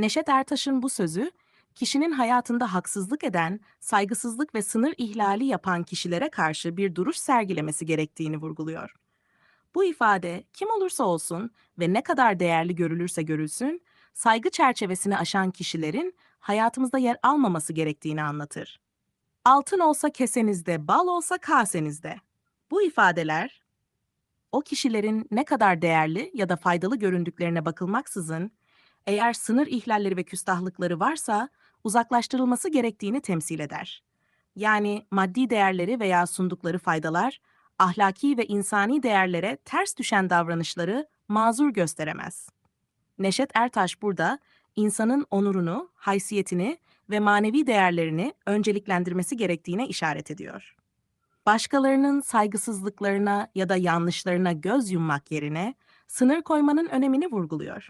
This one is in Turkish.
Neşet Ertaş'ın bu sözü, kişinin hayatında haksızlık eden, saygısızlık ve sınır ihlali yapan kişilere karşı bir duruş sergilemesi gerektiğini vurguluyor. Bu ifade kim olursa olsun ve ne kadar değerli görülürse görülsün, saygı çerçevesini aşan kişilerin hayatımızda yer almaması gerektiğini anlatır. Altın olsa kesenizde, bal olsa kasenizde. Bu ifadeler o kişilerin ne kadar değerli ya da faydalı göründüklerine bakılmaksızın, eğer sınır ihlalleri ve küstahlıkları varsa uzaklaştırılması gerektiğini temsil eder. Yani maddi değerleri veya sundukları faydalar, ahlaki ve insani değerlere ters düşen davranışları mazur gösteremez. Neşet Ertaş burada insanın onurunu, haysiyetini ve manevi değerlerini önceliklendirmesi gerektiğine işaret ediyor. Başkalarının saygısızlıklarına ya da yanlışlarına göz yummak yerine sınır koymanın önemini vurguluyor.